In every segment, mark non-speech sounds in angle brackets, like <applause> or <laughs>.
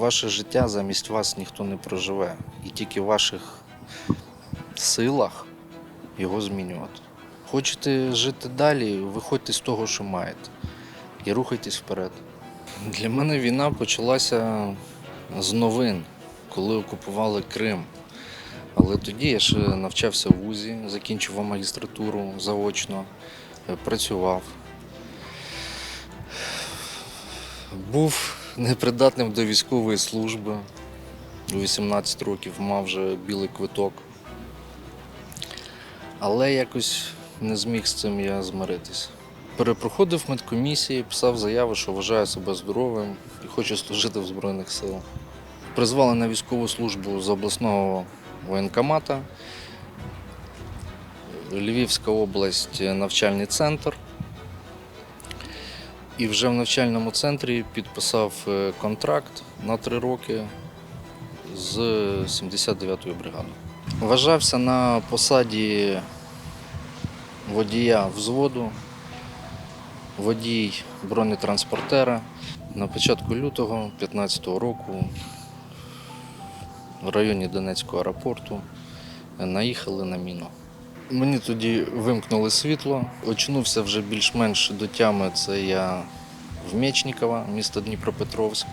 Ваше життя замість вас ніхто не проживе. І тільки в ваших силах його змінювати. Хочете жити далі, виходьте з того, що маєте, і рухайтесь вперед. Для мене війна почалася з новин, коли окупували Крим. Але тоді я ще навчався в ВУЗі, закінчував магістратуру заочно, е, працював. Був непридатним до військової служби. У 18 років мав вже білий квиток. Але якось не зміг з цим я змиритися. Перепроходив медкомісії, писав заяви, що вважаю себе здоровим і хочу служити в Збройних силах. Призвали на військову службу з обласного воєнкомата. Львівська область, навчальний центр. І вже в навчальному центрі підписав е, контракт на три роки з 79-ю бригадою. Вважався на посаді водія взводу, водій бронетранспортера. На початку лютого 2015 року в районі Донецького аеропорту наїхали на міну. Мені тоді вимкнули світло, очнувся вже більш-менш до тями. Це я в Мечникова, місто Дніпропетровськ.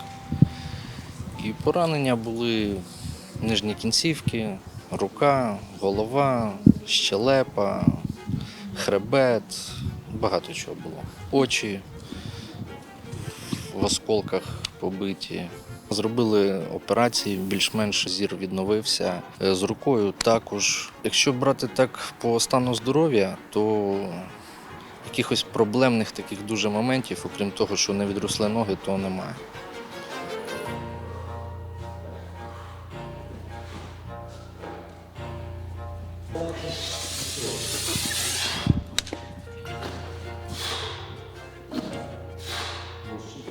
І поранення були нижні кінцівки, рука, голова, щелепа, хребет, багато чого було. Очі в осколках побиті. Зробили операції, більш-менш зір відновився. Е, З рукою також. Якщо брати так по стану здоров'я, то якихось проблемних таких дуже моментів, окрім того, що не відросли ноги, то немає.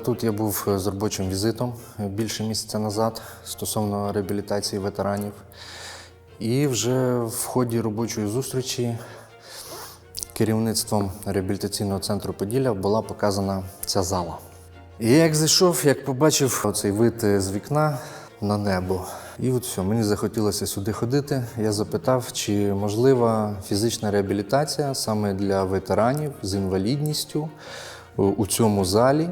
Тут я був е, з робочим візитом е, більше місяця назад стосовно реабілітації ветеранів. І вже в ході робочої зустрічі керівництвом реабілітаційного центру Поділля була показана ця зала. І я як зайшов, як побачив оцей вид е, з вікна на небо. І от все, мені захотілося сюди ходити. Я запитав, чи можлива фізична реабілітація саме для ветеранів з інвалідністю у цьому залі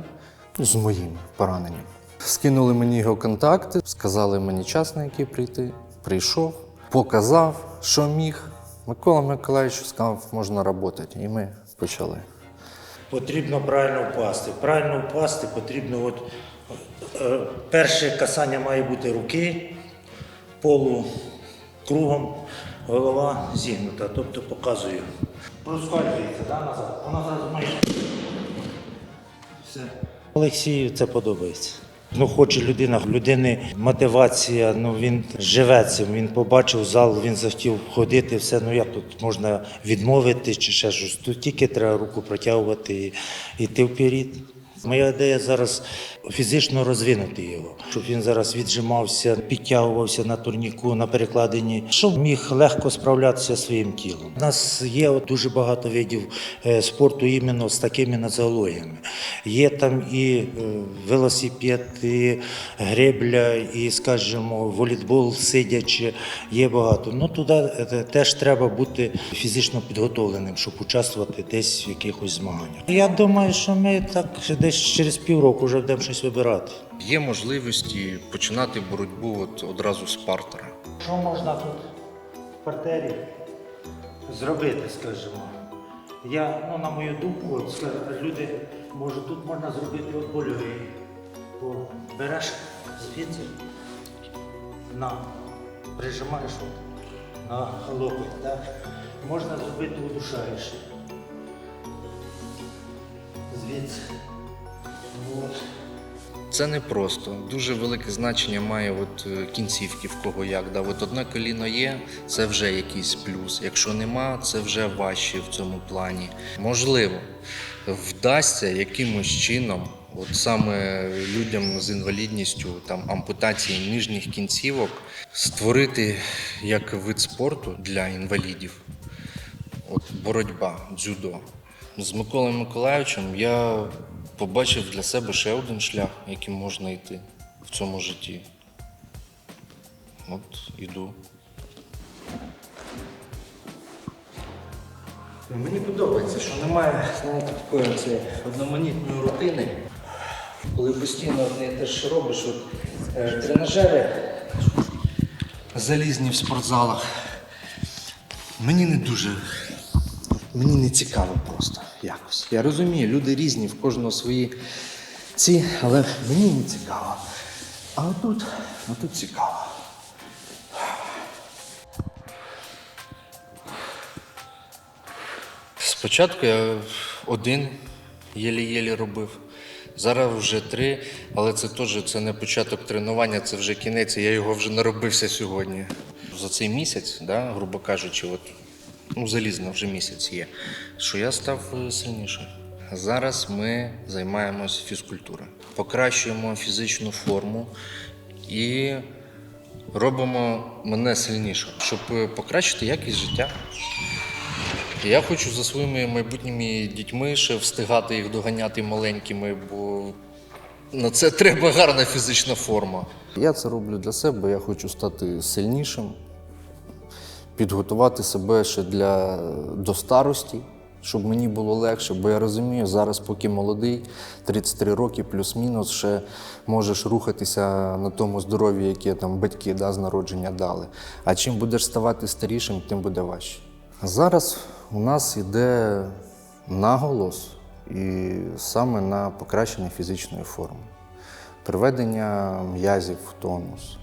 з моїм пораненням. Скинули мені його контакти, сказали мені час, на який прийти. Прийшов, показав, що міг. Микола Миколаївич сказав, можна працювати. І ми почали. Потрібно правильно впасти. Правильно впасти потрібно, от, е, перше касання має бути руки, полу кругом, голова зігнута, тобто показую. Проскальзується да, назад. Вона зразу має. Все. Олексію це подобається. Ну, хоче людина, людини мотивація, ну він живе цим, він побачив зал, він захотів ходити, все. Ну як тут можна відмовити чи ще щось. Тут тільки треба руку протягувати і йти вперед. Моя ідея зараз фізично розвинути його, щоб він зараз віджимався, підтягувався на турніку, на перекладині, щоб міг легко справлятися своїм тілом. У нас є от дуже багато видів е, спорту іменно з такими націологіями. Є там і е, велосипед, і гребля, і, скажімо, волейбол сидячи, є багато. Ну туди е, теж треба бути фізично підготовленим, щоб участвувати десь в якихось змаганнях. Я думаю, що ми так десь через півроку вже будемо щось вибирати. Є можливості починати боротьбу от одразу з партера. Що можна тут в партері зробити, скажімо? Я, ну, на мою думку, от, скажімо, люди, може, тут можна зробити от больовий. Бо береш звідси, на, прижимаєш от, на локоть, так? Можна зробити удушаєш. Звідси. Це не просто. Дуже велике значення має от е, кінцівки в кого як. Да? От одне коліно є, це вже якийсь плюс. Якщо нема, це вже важче в цьому плані. Можливо, вдасться якимось чином, от саме людям з інвалідністю, там ампутації нижніх кінцівок, створити як вид спорту для інвалідів. От боротьба, дзюдо. З Миколою Миколаївичем я побачив для себе ще один шлях, яким можна йти. в цьому житті. От іду. Мені подобається, що немає знаєте, такої це, одноманітної рутини, коли постійно одне те ж робиш. От, е, тренажери залізні в спортзалах. Мені не дуже. Мені не цікаво просто якось. Я розумію, люди різні, в кожного свої ці, але мені не цікаво. А отут, отут цікаво. Спочатку я один єлі-єлі робив. Зараз вже три, але це теж це не початок тренування, це вже кінець, я його вже наробився сьогодні. За цей місяць, да, грубо кажучи, от, ну, залізно вже місяць є, що я став е, сильнішим. Зараз ми займаємося фізкультурою, покращуємо фізичну форму і робимо мене сильнішим, щоб е, покращити якість життя. Я хочу за своїми майбутніми дітьми ще встигати їх доганяти маленькими, бо на це <laughs> треба гарна фізична форма. Я це роблю для себе, я хочу стати сильнішим, підготувати себе ще для, до старості, щоб мені було легше, бо я розумію, зараз, поки молодий, 33 роки плюс-мінус, ще можеш рухатися на тому здоров'ї, яке там батьки да, з народження дали. А чим будеш ставати старішим, тим буде важче. Зараз у нас йде наголос і саме на покращення фізичної форми, приведення м'язів в тонус.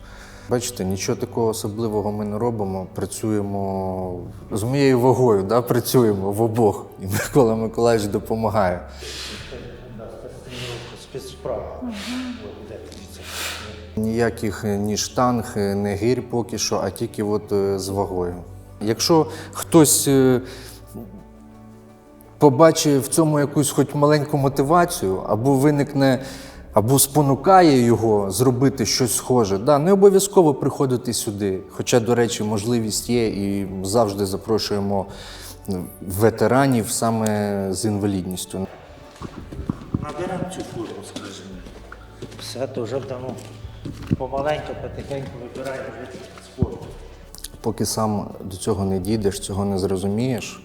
Бачите, нічого такого особливого ми не робимо. Працюємо з моєю вагою, да, працюємо в обох. І Микола Миколаївич допомагає. Ніяких ні штанг, ні гір поки що, а тільки от е, з вагою. Якщо хтось е, побачить в цьому якусь хоч маленьку мотивацію, або виникне, або спонукає його зробити щось схоже, да, не обов'язково приходити сюди. Хоча, до речі, можливість є і завжди запрошуємо ветеранів саме з інвалідністю. Наберемо цю форму, скажімо. Все, то вже давно помаленьку, потихеньку вибираємо спорту. Поки сам до цього не дійдеш, цього не зрозумієш,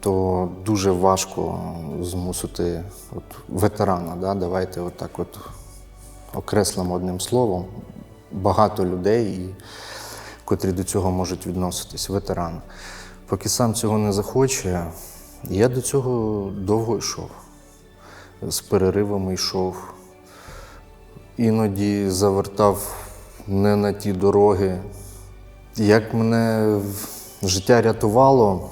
то дуже важко змусити от, ветерана. Да? Давайте отак от окреслимо одним словом. Багато людей, і, котрі до цього можуть відноситись, ветеран. Поки сам цього не захоче, я до цього довго йшов. З переривами йшов. Іноді завертав не на ті дороги. Як мене життя рятувало,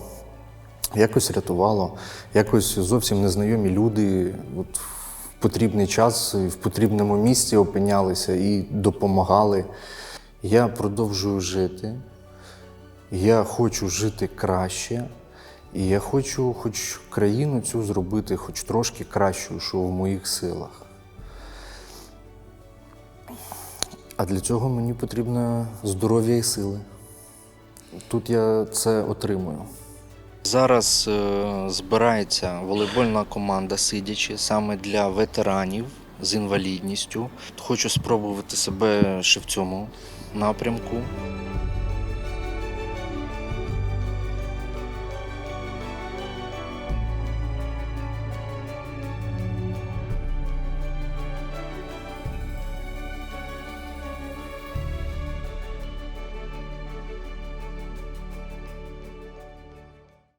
якось рятувало, якось зовсім незнайомі люди от в потрібний час, в потрібному місці опинялися і допомагали. Я продовжую жити. Я хочу жити краще, і я хочу хоч країну цю зробити хоч трошки кращою, що в моїх силах. А для цього мені потрібно здоров'я і сили. Тут я це отримую. Зараз е, збирається волейбольна команда сидячи саме для ветеранів з інвалідністю. Хочу спробувати себе ще в цьому напрямку.